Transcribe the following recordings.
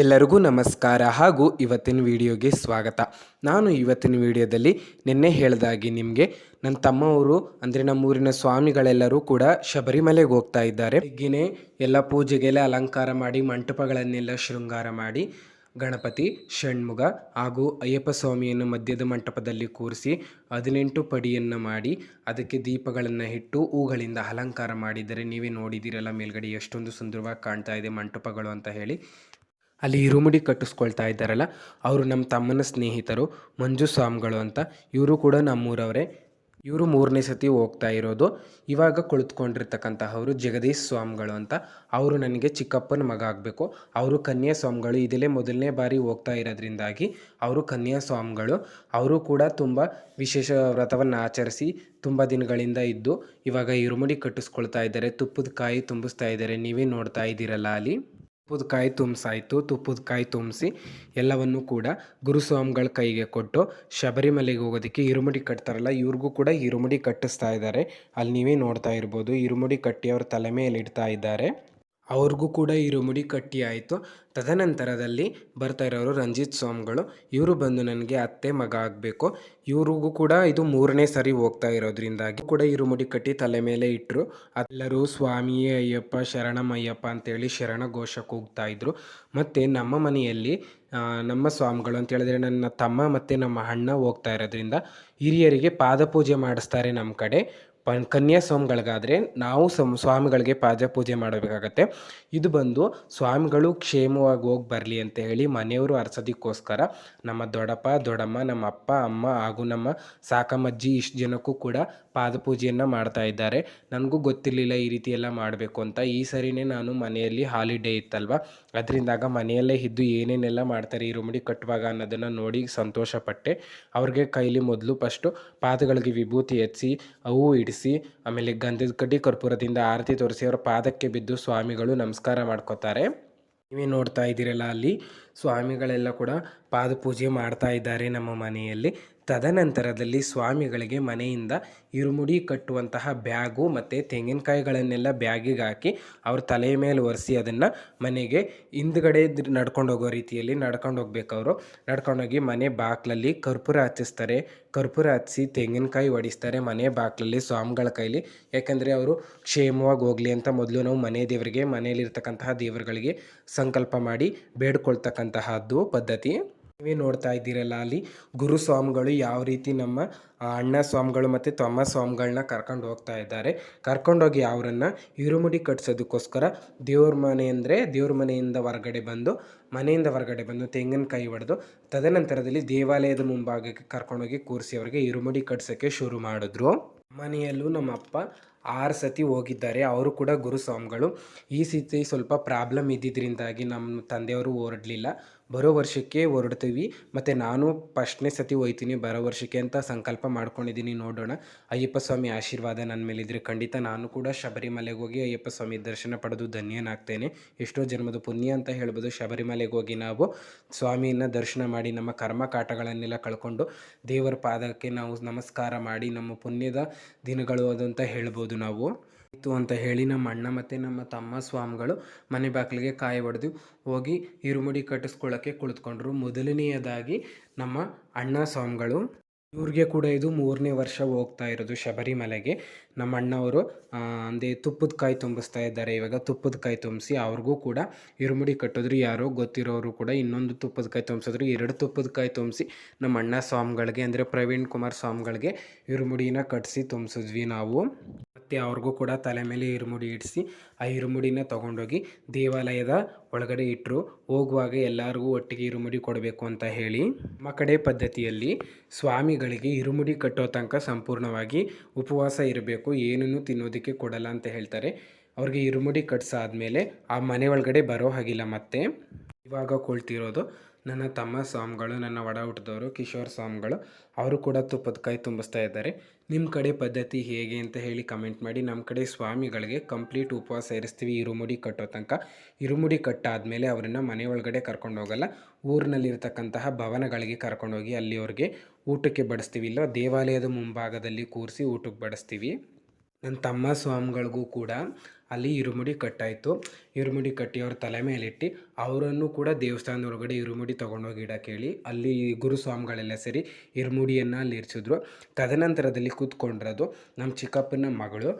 ಎಲ್ಲರಿಗೂ ನಮಸ್ಕಾರ ಹಾಗೂ ಇವತ್ತಿನ ವಿಡಿಯೋಗೆ ಸ್ವಾಗತ. ನಾನು ಇವತ್ತಿನ ವಿಡಿಯೋದಲ್ಲಿ ನಿನ್ನೆ ಹೇಳಿದಾಗಿ ನಿಮಗೆ ನನ್ನ ತಮ್ಮವರು, ಅಂದರೆ ನಮ್ಮೂರಿನ ಸ್ವಾಮಿಗಳೆಲ್ಲರೂ ಕೂಡ ಶಬರಿಮಲೆಗೆ ಹೋಗ್ತಾ ಇದ್ದಾರೆ. ಬೆಳಗ್ಗೆನೇ ಎಲ್ಲ ಪೂಜೆಗೆಲ್ಲ ಅಲಂಕಾರ ಮಾಡಿ, ಮಂಟಪಗಳನ್ನೆಲ್ಲ ಶೃಂಗಾರ ಮಾಡಿ, ಗಣಪತಿ, ಷಣ್ಮುಗ ಹಾಗೂ ಅಯ್ಯಪ್ಪ ಸ್ವಾಮಿಯನ್ನು ಮಧ್ಯದ ಮಂಟಪದಲ್ಲಿ ಕೂರಿಸಿ ಹದಿನೆಂಟು ಪಡಿಯನ್ನು ಮಾಡಿ, ಅದಕ್ಕೆ ದೀಪಗಳನ್ನು ಇಟ್ಟು ಹೂಗಳಿಂದ ಅಲಂಕಾರ ಮಾಡಿದರೆ ನೀವೇ ನೋಡಿದ್ದೀರಲ್ಲ ಮೇಲ್ಗಡೆ ಎಷ್ಟೊಂದು ಸುಂದರವಾಗಿ ಕಾಣ್ತಾ ಇದೆ ಮಂಟಪಗಳು ಅಂತ ಹೇಳಿ. ಅಲ್ಲಿ ಇರುಮುಡಿ ಕಟ್ಟಿಸ್ಕೊಳ್ತಾ ಇದ್ದಾರಲ್ಲ, ಅವರು ನಮ್ಮ ತಮ್ಮನ ಸ್ನೇಹಿತರು, ಮಂಜು ಸ್ವಾಮಿಗಳು ಅಂತ. ಇವರು ಕೂಡ ನಮ್ಮೂರವರೇ. ಇವರು ಮೂರನೇ ಸತಿ ಹೋಗ್ತಾ ಇರೋದು. ಇವಾಗ ಕುಳಿತುಕೊಂಡಿರ್ತಕ್ಕಂತಹವರು ಜಗದೀಶ್ ಸ್ವಾಮಿಗಳು ಅಂತ. ಅವರು ನನಗೆ ಚಿಕ್ಕಪ್ಪನ ಮಗ ಆಗಬೇಕು. ಅವರು ಕನ್ಯಾ ಸ್ವಾಮಿಗಳು ಇದಲ್ಲೇ ಮೊದಲನೇ ಬಾರಿ ಹೋಗ್ತಾ ಇರೋದ್ರಿಂದಾಗಿ ಅವರು ಕನ್ಯಾ ಸ್ವಾಮಿಗಳು ಅವರು ಕೂಡ ತುಂಬ ವಿಶೇಷ ವ್ರತವನ್ನು ಆಚರಿಸಿ ತುಂಬ ದಿನಗಳಿಂದ ಇದ್ದು ಇವಾಗ ಇರುಮುಡಿ ಕಟ್ಟಿಸ್ಕೊಳ್ತಾ ಇದ್ದಾರೆ. ತುಪ್ಪದ ಕಾಯಿ ತುಂಬಿಸ್ತಾ ಇದ್ದಾರೆ. ನೀವೇ ನೋಡ್ತಾ ಇದ್ದೀರಲ್ಲ ಅಲ್ಲಿ. ತುಪ್ಪದ ಕಾಯಿ ತುಂಬಿಸಾಯಿತು, ತುಪ್ಪದ ಕಾಯಿ ತುಂಬಿಸಿ ಎಲ್ಲವನ್ನು ಕೂಡ ಗುರುಸ್ವಾಮಿಗಳ ಕೈಗೆ ಕೊಟ್ಟು ಶಬರಿಮಲೆಗೆ ಹೋಗೋದಕ್ಕೆ ಇರುಮುಡಿ ಕಟ್ತಾರಲ್ಲ, ಇವ್ರಿಗೂ ಕೂಡ ಇರುಮುಡಿ ಕಟ್ಟಿಸ್ತಾ ಇದ್ದಾರೆ ಅಲ್ಲಿ ನೀವೇ ನೋಡ್ತಾ ಇರ್ಬೋದು, ಇರುಮುಡಿ ಕಟ್ಟಿ ಅವ್ರ ತಲೆ ಮೇಲೆ ಇಡ್ತಾ ಇದ್ದಾರೆ. ಅವ್ರಿಗೂ ಕೂಡ ಇರುಮುಡಿ ಕಟ್ಟಿ ಆಯಿತು. ತದನಂತರದಲ್ಲಿ ಬರ್ತಾ ಇರೋರು ರಂಜಿತ್ ಸ್ವಾಮಿಗಳು. ಇವರು ಬಂದು ನನಗೆ ಅತ್ತೆ, ಮಗ ಆಗಬೇಕು. ಇವ್ರಿಗೂ ಕೂಡ ಇದು ಮೂರನೇ ಸರಿ ಹೋಗ್ತಾ ಇರೋದ್ರಿಂದಾಗಿ ಕೂಡ ಇರುಮುಡಿ ಕಟ್ಟಿ ತಲೆ ಮೇಲೆ ಇಟ್ಟರು ಎಲ್ಲರೂ ಸ್ವಾಮಿಯೇ ಅಯ್ಯಪ್ಪ ಶರಣಮಯ್ಯಪ್ಪ ಅಂತೇಳಿ ಶರಣ ಘೋಷಕ್ಕೆ ಹೋಗ್ತಾ ಇದ್ರು. ಮತ್ತು ನಮ್ಮ ಮನೆಯಲ್ಲಿ ನಮ್ಮ ಸ್ವಾಮಿಗಳು ಅಂತ ಹೇಳಿದ್ರೆ ನನ್ನ ತಮ್ಮ ಮತ್ತು ನಮ್ಮ ಅಣ್ಣ ಹೋಗ್ತಾ ಇರೋದ್ರಿಂದ ಹಿರಿಯರಿಗೆ ಪಾದಪೂಜೆ ಮಾಡಿಸ್ತಾರೆ ನಮ್ಮ ಕಡೆ. ಕನ್ಯಾ ಸ್ವಾಮಿಗಳಿಗಾದರೆ ನಾವು ಸಮ, ಸ್ವಾಮಿಗಳಿಗೆ ಪಾದ ಪೂಜೆ ಮಾಡಬೇಕಾಗತ್ತೆ. ಇದು ಬಂದು ಸ್ವಾಮಿಗಳು ಕ್ಷೇಮವಾಗಿ ಹೋಗಿ ಬರಲಿ ಅಂತ ಹೇಳಿ ಮನೆಯವರು ಅರ್ಸೋದಕ್ಕೋಸ್ಕರ ನಮ್ಮ ದೊಡ್ಡಪ್ಪ, ದೊಡ್ಡಮ್ಮ, ನಮ್ಮ ಅಪ್ಪ, ಅಮ್ಮ ಹಾಗೂ ನಮ್ಮ ಸಾಕಮ್ಮಜ್ಜಿ ಇಷ್ಟು ಜನಕ್ಕೂ ಕೂಡ ಪಾದ ಪೂಜೆಯನ್ನು ಮಾಡ್ತಾ ಇದ್ದಾರೆ. ನನಗೂ ಗೊತ್ತಿರಲಿಲ್ಲ ಈ ರೀತಿ ಎಲ್ಲ ಮಾಡಬೇಕು ಅಂತ. ಈ ಸರಿನೇ ನಾನು ಮನೆಯಲ್ಲಿ ಹಾಲಿಡೇ ಇತ್ತಲ್ವ? ಅದರಿಂದಾಗ ಮನೆಯಲ್ಲೇ ಇದ್ದು ಏನೇನೆಲ್ಲ ಮಾಡ್ತಾರೆ ಈ ಕಟ್ಟುವಾಗ ಅನ್ನೋದನ್ನು ನೋಡಿ ಸಂತೋಷಪಟ್ಟೆ. ಅವ್ರಿಗೆ ಕೈಲಿ ಮೊದಲು ಫಸ್ಟು ಪಾದಗಳಿಗೆ ವಿಭೂತಿ ಹೆಚ್ಚಿ ಅವು ಇಡಿಸಿ ಆಮೇಲೆ ಗಂಧದ ಕಡ್ಡಿ ಕರ್ಪೂರದಿಂದ ಆರತಿ ತೋರಿಸಿ ಅವರ ಪಾದಕ್ಕೆ ಬಿದ್ದು ಸ್ವಾಮಿಗಳು ನಮಸ್ಕಾರ ಮಾಡ್ಕೋತಾರೆ. ನೀವೇ ನೋಡ್ತಾ ಇದ್ದೀರಲ್ಲ ಅಲ್ಲಿ. ಸ್ವಾಮಿಗಳೆಲ್ಲ ಕೂಡ ಪಾದಪೂಜೆ ಮಾಡ್ತಾ ಇದ್ದಾರೆ ನಮ್ಮ ಮನೆಯಲ್ಲಿ. ತದನಂತರದಲ್ಲಿ ಸ್ವಾಮಿಗಳಿಗೆ ಮನೆಯಿಂದ ಇರುಮುಡಿ ಕಟ್ಟುವಂತಹ ಬ್ಯಾಗು ಮತ್ತು ತೆಂಗಿನಕಾಯಿಗಳನ್ನೆಲ್ಲ ಬ್ಯಾಗಿಗೆ ಹಾಕಿ ಅವ್ರ ತಲೆಯ ಮೇಲೆ ಒರೆಸಿ ಅದನ್ನು ಮನೆಗೆ ಹಿಂದ್ಗಡೆ ನಡ್ಕೊಂಡು ಹೋಗೋ ರೀತಿಯಲ್ಲಿ ನಡ್ಕೊಂಡು ಹೋಗ್ಬೇಕು ಅವರು. ನಡ್ಕೊಂಡೋಗಿ ಮನೆ ಬಾಕ್ಲಲ್ಲಿ ಕರ್ಪೂರ ಹಚ್ಚಿಸ್ತಾರೆ. ಕರ್ಪೂರ ಹಚ್ಚಿ ತೆಂಗಿನಕಾಯಿ ಹೊಡಿಸ್ತಾರೆ ಮನೆ ಬಾಕ್ಲಲ್ಲಿ ಸ್ವಾಮಿಗಳ ಕೈಲಿ. ಯಾಕೆಂದರೆ ಅವರು ಕ್ಷೇಮವಾಗಿ ಹೋಗಲಿ ಅಂತ ಮೊದಲು ನಾವು ಮನೆ ದೇವರಿಗೆ ಮನೆಯಲ್ಲಿರ್ತಕ್ಕಂತಹ ದೇವರುಗಳಿಗೆ ಸಂಕಲ್ಪ ಮಾಡಿ ಬೇಡ್ಕೊಳ್ತಕ್ಕಂತಹದ್ದು ಪದ್ಧತಿ. ನೀವೇ ನೋಡ್ತಾ ಇದ್ದೀರಲ್ಲ ಅಲ್ಲಿ ಗುರು ಸ್ವಾಮಿಗಳು ಯಾವ ರೀತಿ ನಮ್ಮ ಅಣ್ಣ ಸ್ವಾಮಿಗಳು ಮತ್ತು ತಮ್ಮ ಸ್ವಾಮಿಗಳನ್ನ ಕರ್ಕೊಂಡು ಹೋಗ್ತಾ ಇದ್ದಾರೆ. ಕರ್ಕೊಂಡೋಗಿ ಅವರನ್ನು ಇರುಮುಡಿ ಕಟ್ಸೋದಕ್ಕೋಸ್ಕರ ದೇವ್ರ ಮನೆ ಅಂದರೆ ದೇವ್ರ ಮನೆಯಿಂದ ಹೊರಗಡೆ ಬಂದು, ಮನೆಯಿಂದ ಹೊರಗಡೆ ಬಂದು ತೆಂಗಿನಕಾಯಿ ಹೊಡೆದು ತದನಂತರದಲ್ಲಿ ದೇವಾಲಯದ ಮುಂಭಾಗಕ್ಕೆ ಕರ್ಕೊಂಡೋಗಿ ಕೂರಿಸಿ ಅವರಿಗೆ ಇರುಮುಡಿ ಕಟ್ಸೋಕ್ಕೆ ಶುರು ಮಾಡಿದ್ರು. ಮನೆಯಲ್ಲೂ ನಮ್ಮ ಅಪ್ಪ ಆರು ಸತಿ ಹೋಗಿದ್ದಾರೆ. ಅವರು ಕೂಡ ಗುರುಸ್ವಾಮಿಗಳು. ಈ ಸತಿ ಸ್ವಲ್ಪ ಪ್ರಾಬ್ಲಮ್ ಇದ್ದಿದ್ದರಿಂದಾಗಿ ನಮ್ಮ ತಂದೆಯವರು ಹೊರಡಲಿಲ್ಲ ಬರೋ ವರ್ಷಕ್ಕೆ ಹೊರಡ್ತೀವಿ. ಮತ್ತು ನಾನು ಫಸ್ಟ್ನೇ ಸತಿ ಹೋಯ್ತೀನಿ. ಬರೋ ವರ್ಷಕ್ಕೆ ಅಂತ ಸಂಕಲ್ಪ ಮಾಡ್ಕೊಂಡಿದ್ದೀನಿ. ನೋಡೋಣ. ಅಯ್ಯಪ್ಪ ಸ್ವಾಮಿ ಆಶೀರ್ವಾದ ನನ್ನ ಮೇಲಿದ್ದರೆ ಖಂಡಿತ ನಾನು ಕೂಡ ಶಬರಿಮಲೆಗೆ ಹೋಗಿ ಅಯ್ಯಪ್ಪ ಸ್ವಾಮಿ ದರ್ಶನ ಪಡೆದು ಧನ್ಯನಾಗ್ತೇನೆ. ಎಷ್ಟೋ ಜನ್ಮದ ಪುಣ್ಯ ಅಂತ ಹೇಳ್ಬೋದು. ಶಬರಿಮಲೆಗೆ ಹೋಗಿ ನಾವು ಸ್ವಾಮಿಯನ್ನು ದರ್ಶನ ಮಾಡಿ ನಮ್ಮ ಕರ್ಮ ಕಾಟಗಳನ್ನೆಲ್ಲ ಕಳ್ಕೊಂಡು ದೇವರ ಪಾದಕ್ಕೆ ನಾವು ನಮಸ್ಕಾರ ಮಾಡಿ ನಮ್ಮ ಪುಣ್ಯದ ದಿನಗಳು ಅದಂತ ಹೇಳ್ಬೋದು. ನಾವು. ಇತ್ತು ಅಂತ ಹೇಳಿ ನಮ್ಮ ಅಣ್ಣ ಮತ್ತು ನಮ್ಮ ತಮ್ಮ ಸ್ವಾಮಿಗಳು ಮನೆ ಬಾಗಿಲಿಗೆ ಕಾಯಿ ಹೊಡೆದು ಹೋಗಿ ಇರುಮುಡಿ ಕಟ್ಟಿಸ್ಕೊಳ್ಳೋಕ್ಕೆ ಕುಳಿತುಕೊಂಡ್ರು. ಮೊದಲನೆಯದಾಗಿ ನಮ್ಮ ಅಣ್ಣ ಸ್ವಾಮಿಗಳು. ಇವ್ರಿಗೆ ಕೂಡ ಇದು ಮೂರನೇ ವರ್ಷ ಹೋಗ್ತಾ ಇರೋದು ಶಬರಿಮಲೆಗೆ. ನಮ್ಮ ಅಣ್ಣವರು ಅಂದರೆ ತುಪ್ಪದ ಕಾಯಿ ತುಂಬಿಸ್ತಾ ಇದ್ದಾರೆ. ಇವಾಗ ತುಪ್ಪದ ಕಾಯಿ ತುಂಬಿಸಿ ಅವ್ರಿಗೂ ಕೂಡ ಇರುಮುಡಿ ಕಟ್ಟಿದ್ರು. ಯಾರೋ ಗೊತ್ತಿರೋರು ಕೂಡ ಇನ್ನೊಂದು ತುಪ್ಪದ ಕಾಯಿ ತುಂಬಿಸಿದ್ರು. ಎರಡು ತುಪ್ಪದ ಕಾಯಿ ತುಂಬಿಸಿ ನಮ್ಮ ಅಣ್ಣ ಸ್ವಾಮಿಗಳಿಗೆ, ಅಂದರೆ ಪ್ರವೀಣ್ ಕುಮಾರ್ ಸ್ವಾಮಿಗಳಿಗೆ ಇರುಮುಡಿನ ಕಟ್ಟಿಸಿ ತುಂಬಿಸಿದ್ವಿ ನಾವು. ಮತ್ತು ಅವ್ರಿಗೂ ಕೂಡ ತಲೆ ಮೇಲೆ ಇರುಮುಡಿ ಇಡಿಸಿ ಆ ಇರುಮುಡಿನ ತೊಗೊಂಡೋಗಿ ದೇವಾಲಯದ ಒಳಗಡೆ ಇಟ್ಟರು ಹೋಗುವಾಗ ಎಲ್ಲರಿಗೂ ಒಟ್ಟಿಗೆ ಇರುಮುಡಿ ಕೊಡಬೇಕು ಅಂತ ಹೇಳಿ ನಮ್ಮ ಕಡೆ ಪದ್ಧತಿಯಲ್ಲಿ ಸ್ವಾಮಿಗಳಿಗೆ ಇರುಮುಡಿ ಕಟ್ಟೋ ತನಕ ಸಂಪೂರ್ಣವಾಗಿ ಉಪವಾಸ ಇರಬೇಕು. ಏನನ್ನು ತಿನ್ನೋದಕ್ಕೆ ಕೊಡಲ್ಲ ಅಂತ ಹೇಳ್ತಾರೆ. ಅವ್ರಿಗೆ ಇರುಮುಡಿ ಕಟ್ಸಾದ್ಮೇಲೆ ಆ ಮನೆ ಒಳಗಡೆ ಬರೋ ಹಾಗಿಲ್ಲ ಮತ್ತೆ ಇವಾಗ ಕೊಳ್ತಿರೋದು. ನನ್ನ ತಮ್ಮ ಸ್ವಾಮಿಗಳು, ನನ್ನ ಒಡ ಹುಟ್ಟಿದವರು, ಕಿಶೋರ್ ಸ್ವಾಮಿಗಳು, ಅವರು ಕೂಡ ತುಪ್ಪದ ಕಾಯಿ ತುಂಬಿಸ್ತಾ ಇದ್ದಾರೆ. ನಿಮ್ಮ ಕಡೆ ಪದ್ಧತಿ ಹೇಗೆ ಅಂತ ಹೇಳಿ ಕಮೆಂಟ್ ಮಾಡಿ. ನಮ್ಮ ಕಡೆ ಸ್ವಾಮಿಗಳಿಗೆ ಕಂಪ್ಲೀಟ್ ಉಪವಾಸ ಇರಿಸ್ತೀವಿ. ಇರುಮುಡಿ ಕಟ್ಟೋ ತನಕ. ಇರುಮುಡಿ ಕಟ್ಟಾದಮೇಲೆ ಅವರನ್ನು ಮನೆ ಒಳಗಡೆ ಕರ್ಕೊಂಡು ಹೋಗಲ್ಲ. ಊರಿನಲ್ಲಿರ್ತಕ್ಕಂತಹ ಭವನಗಳಿಗೆ ಕರ್ಕೊಂಡೋಗಿ ಅಲ್ಲಿ ಅವ್ರಿಗೆ ಊಟಕ್ಕೆ ಬಡಿಸ್ತೀವಿ. ಇಲ್ಲ ದೇವಾಲಯದ ಮುಂಭಾಗದಲ್ಲಿ ಕೂರಿಸಿ ಊಟಕ್ಕೆ ಬಡಿಸ್ತೀವಿ. ನನ್ನ ತಮ್ಮ ಸ್ವಾಮಿಗಳಿಗೂ ಕೂಡ ಅಲ್ಲಿ ಇರುಮುಡಿ ಕಟ್ಟಾಯಿತು. ಇರುಮುಡಿ ಕಟ್ಟಿ ಅವ್ರ ತಲೆ ಮೇಲಿಟ್ಟು ಅವರನ್ನು ಕೂಡ ದೇವಸ್ಥಾನದ ಒಳಗಡೆ ಇರುಮುಡಿ ತೊಗೊಂಡೋಗಿ ಇಡಕ್ಕೆ ಹೇಳಿ ಅಲ್ಲಿ ಗುರುಸ್ವಾಮಿಗಳೆಲ್ಲ ಸೇರಿ ಇರುಮುಡಿಯನ್ನು ಅಲ್ಲಿ ಇರಿಸಿದ್ರು. ತದನಂತರದಲ್ಲಿ ಕೂತ್ಕೊಂಡಿರೋದು ನಮ್ಮ ಚಿಕ್ಕಪ್ಪನ ಮಗಳು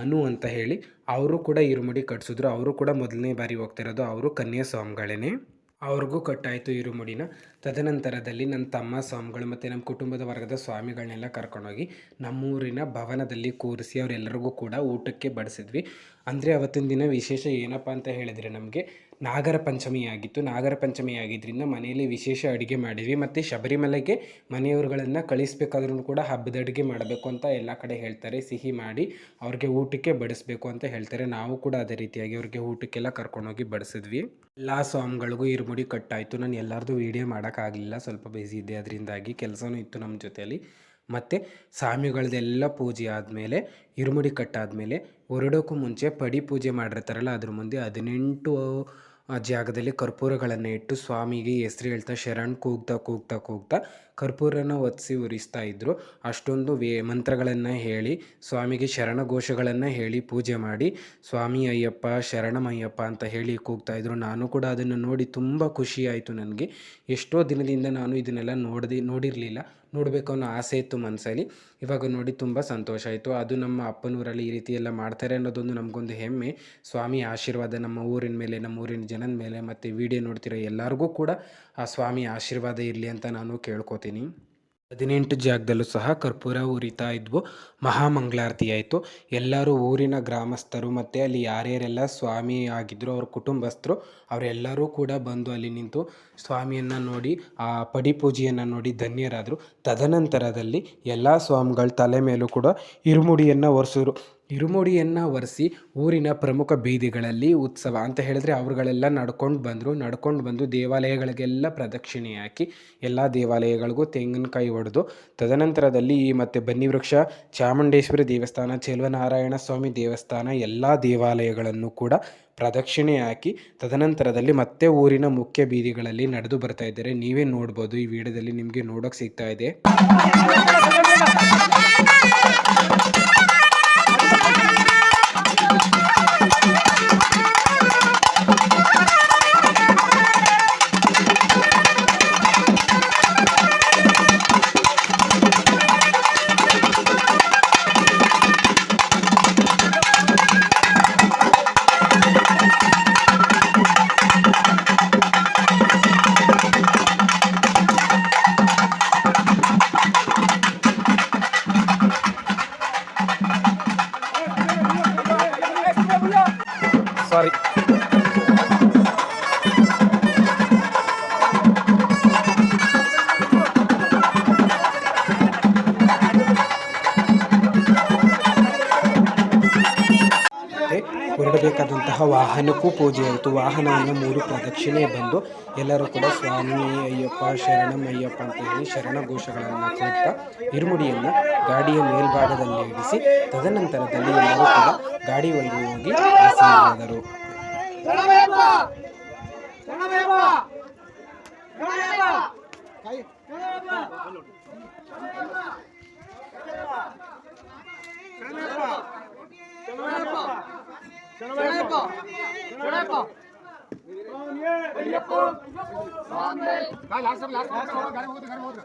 ಅನು ಅಂತ ಹೇಳಿ. ಅವರು ಕೂಡ ಇರುಮುಡಿ ಕಟ್ಸಿದ್ರು. ಅವರು ಕೂಡ ಮೊದಲನೇ ಬಾರಿ ಹೋಗ್ತಿರೋದು ಅವರು ಕನ್ಯಾ ಸ್ವಾಮಿಗಳೇ ಅವ್ರಿಗೂ ಕಟ್ಟಾಯಿತು ಇರುಮುಡಿನ ತದನಂತರದಲ್ಲಿ ನನ್ನ ತಮ್ಮ, ಸ್ವಾಮಿಗಳು ಮತ್ತು ನಮ್ಮ ಕುಟುಂಬದ ವರ್ಗದ ಸ್ವಾಮಿಗಳನ್ನೆಲ್ಲ ಕರ್ಕೊಂಡೋಗಿ ನಮ್ಮೂರಿನ ಭವನದಲ್ಲಿ ಕೂರಿಸಿ ಅವರೆಲ್ಲರಿಗೂ ಕೂಡ ಊಟಕ್ಕೆ ಬಡಿಸಿದ್ವಿ. ಅಂದರೆ ಅವತ್ತಿನ ದಿನ ವಿಶೇಷ ಏನಪ್ಪ ಅಂತ ಹೇಳಿದರೆ ನಮಗೆ ನಾಗರ ಪಂಚಮಿ ಆಗಿತ್ತು. ನಾಗರ ಪಂಚಮಿ ಆಗಿದ್ದರಿಂದ ಮನೆಯಲ್ಲಿ ವಿಶೇಷ ಅಡುಗೆ ಮಾಡಿದ್ವಿ. ಮತ್ತು ಶಬರಿಮಲೆಗೆ ಮನೆಯವರುಗಳನ್ನು ಕಳಿಸ್ಬೇಕಾದ್ರೂ ಕೂಡ ಹಬ್ಬದ ಅಡುಗೆ ಮಾಡಬೇಕು ಅಂತ ಎಲ್ಲ ಕಡೆ ಹೇಳ್ತಾರೆ. ಸಿಹಿ ಮಾಡಿ ಅವ್ರಿಗೆ ಊಟಕ್ಕೆ ಬಡಿಸ್ಬೇಕು ಅಂತ ಹೇಳ್ತಾರೆ. ನಾವು ಕೂಡ ಅದೇ ರೀತಿಯಾಗಿ ಅವ್ರಿಗೆ ಊಟಕ್ಕೆಲ್ಲ ಕರ್ಕೊಂಡೋಗಿ ಬಡಿಸಿದ್ವಿ. ಎಲ್ಲ ಸ್ವಾಮಿಗಳಿಗೂ ಇರುಮುಡಿ ಕಟ್ಟಾಯಿತು. ನಾನು ಎಲ್ಲರದು ವೀಡಿಯೋ ಮಾಡೋಕ್ಕಾಗಲಿಲ್ಲ. ಸ್ವಲ್ಪ ಬ್ಯುಸಿ ಇದೆ ಅದರಿಂದಾಗಿ ಕೆಲಸನೂ ಇತ್ತು ನಮ್ಮ ಜೊತೆಯಲ್ಲಿ. ಮತ್ತು ಸ್ವಾಮಿಗಳದೆಲ್ಲ ಪೂಜೆ ಆದಮೇಲೆ, ಇರುಮುಡಿ ಕಟ್ಟಾದಮೇಲೆ ಹೊರಡೋಕ್ಕೂ ಮುಂಚೆ ಪಡಿ ಪೂಜೆ ಮಾಡಿರ್ತಾರಲ್ಲ, ಅದ್ರ ಮುಂದೆ ಹದಿನೆಂಟು ಜಾಗದಲ್ಲಿ ಕರ್ಪೂರಗಳನ್ನು ಇಟ್ಟು ಸ್ವಾಮಿಗೆ ಹೆಸ್ರು ಹೇಳ್ತಾ, ಶರಣ್ ಕೂಗ್ತಾ ಕೂಗ್ತಾ ಕೂಗ್ತಾ ಕರ್ಪೂರನ ಒತ್ತಿಸಿ ಉರಿಸ್ತಾ ಇದ್ದರು ಅಷ್ಟೊಂದು ವೇ, ಮಂತ್ರಗಳನ್ನು ಹೇಳಿ, ಸ್ವಾಮಿಗೆ ಶರಣ ಘೋಷಗಳನ್ನು ಹೇಳಿ ಪೂಜೆ ಮಾಡಿ, ಸ್ವಾಮಿ ಅಯ್ಯಪ್ಪ, ಶರಣಮಯ್ಯಪ್ಪ ಅಂತ ಹೇಳಿ ಕೂಗ್ತಾ ಇದ್ದರು ನಾನು ಕೂಡ ಅದನ್ನು ನೋಡಿ ತುಂಬ ಖುಷಿಯಾಯಿತು ನನಗೆ. ಎಷ್ಟೋ ದಿನದಿಂದ ನಾನು ಇದನ್ನೆಲ್ಲ ನೋಡದೆ, ನೋಡಿರಲಿಲ್ಲ. ನೋಡಬೇಕು ಅನ್ನೋ ಆಸೆ ಇತ್ತು ಮನಸ್ಸಲ್ಲಿ ಇವಾಗ ನೋಡಿ ತುಂಬ ಸಂತೋಷ ಆಯಿತು. ಅದು ನಮ್ಮ ಅಪ್ಪನೂರಲ್ಲಿ ಈ ರೀತಿ ಎಲ್ಲ ಮಾಡ್ತಾರೆ ಅನ್ನೋದೊಂದು ನಮಗೊಂದು ಹೆಮ್ಮೆ. ಸ್ವಾಮಿ ಆಶೀರ್ವಾದ ನಮ್ಮ ಊರಿನ ಮೇಲೆ, ನಮ್ಮ ಊರಿನ ಜನದ ಮೇಲೆ, ಮತ್ತು ವಿಡಿಯೋ ನೋಡ್ತಿರೋ ಎಲ್ಲರಿಗೂ ಕೂಡ ಆ ಸ್ವಾಮಿ ಆಶೀರ್ವಾದ ಇರಲಿ ಅಂತ ನಾನು ಕೇಳ್ಕೊತೀನಿ. ಹದಿನೆಂಟು ಜಾಗದಲ್ಲೂ ಸಹ ಕರ್ಪೂರ ಉರಿತಾ ಇದ್ವು. ಮಹಾಮಂಗಳಾರತಿ ಆಯಿತು. ಎಲ್ಲರೂ ಊರಿನ ಗ್ರಾಮಸ್ಥರು ಮತ್ತು ಅಲ್ಲಿ ಯಾರ್ಯಾರೆಲ್ಲ ಸ್ವಾಮಿ ಆಗಿದ್ದರು ಅವ್ರ ಕುಟುಂಬಸ್ಥರು, ಅವರೆಲ್ಲರೂ ಕೂಡ ಬಂದು ಅಲ್ಲಿ ನಿಂತು ಸ್ವಾಮಿಯನ್ನು ನೋಡಿ, ಆ ಪಡಿ ಪೂಜೆಯನ್ನು ನೋಡಿ ಧನ್ಯರಾದರು. ತದನಂತರದಲ್ಲಿ ಎಲ್ಲ ಸ್ವಾಮಿಗಳ ತಲೆ ಮೇಲೂ ಕೂಡ ಇರುಮುಡಿಯನ್ನು ಒರೆಸಿದ್ರು. ಇರುಮುಡಿಯನ್ನು ಒರೆಸಿ ಊರಿನ ಪ್ರಮುಖ ಬೀದಿಗಳಲ್ಲಿ ಉತ್ಸವ ಅಂತ ಹೇಳಿದ್ರೆ ಅವ್ರುಗಳೆಲ್ಲ ನಡ್ಕೊಂಡು ಬಂದರು. ನಡ್ಕೊಂಡು ಬಂದು ದೇವಾಲಯಗಳಿಗೆಲ್ಲ ಪ್ರದಕ್ಷಿಣೆ ಹಾಕಿ ಎಲ್ಲ ದೇವಾಲಯಗಳಿಗೂ ತೆಂಗಿನಕಾಯಿ ಹೊಡೆದು ತದನಂತರದಲ್ಲಿ ಈ ಮತ್ತು ಬನ್ನಿವೃಕ್ಷ ಚಾಮುಂಡೇಶ್ವರಿ ದೇವಸ್ಥಾನ ಚೆಲುವನಾರಾಯಣ ಸ್ವಾಮಿ ದೇವಸ್ಥಾನ ಎಲ್ಲ ದೇವಾಲಯಗಳನ್ನು ಕೂಡ ಪ್ರದಕ್ಷಿಣೆ ಹಾಕಿ ತದನಂತರದಲ್ಲಿ ಮತ್ತೆ ಊರಿನ ಮುಖ್ಯ ಬೀದಿಗಳಲ್ಲಿ ನಡೆದು ಬರ್ತಾ ಇದ್ದಾರೆ. ನೀವೇ ನೋಡ್ಬೋದು ಈ ವಿಡಿಯೋದಲ್ಲಿ ನಿಮಗೆ ನೋಡೋಕೆ ಸಿಗ್ತಾ ಇದೆ. ವಾಹನಕ್ಕೂ ಪೂಜೆ ಆಯಿತು. ವಾಹನವನ್ನು ಮೂರು ಪ್ರದಕ್ಷಿಣೆ ಬಂದು ಎಲ್ಲರೂ ಕೂಡ ಸ್ವಾಮಿ ಅಯ್ಯಪ್ಪ ಶರಣಂ ಅಯ್ಯಪ್ಪ ಅಂತ ಹೇಳಿ ಶರಣ ಘೋಷಗಳನ್ನು ಕೂಗ್ತಾ ಇರುಮುಡಿಯನ್ನು ಗಾಡಿಯ ಮೇಲ್ಭಾಗದಲ್ಲಿ ಇಡಿಸಿ ತದನಂತರದಲ್ಲಿ ಎಲ್ಲರೂ ಕೂಡ ಗಾಡಿ ಒಳಗೆ ಹೋಗಿ ಆಸೀನರಾದರು. ಅಯ್ಯಪ್ಪ ಕೊಡಪ್ಪ ಅಯ್ಯಪ್ಪ ನಾ ಲಾಸ್ಟ್ ಲಾಸ್ಟ್ ಗಾಡಿ ಹೋಗುತ್ತೆ ಗಾಡಿ ಹೋಗುತ್ತೆ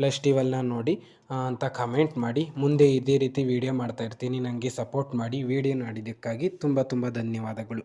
ಸ್ವಾಮಿಯ ಟಿವೆಲ್ಲ ನೋಡಿ ಅಂತ ಕಮೆಂಟ್ ಮಾಡಿ. ಮುಂದೆ ಇದೇ ರೀತಿ ವಿಡಿಯೋ ಮಾಡ್ತಾಯಿರ್ತೀನಿ ನನಗೆ ಸಪೋರ್ಟ್ ಮಾಡಿ. ವಿಡಿಯೋ ನೋಡಿದ್ದಕ್ಕಾಗಿ ತುಂಬ ತುಂಬ ಧನ್ಯವಾದಗಳು.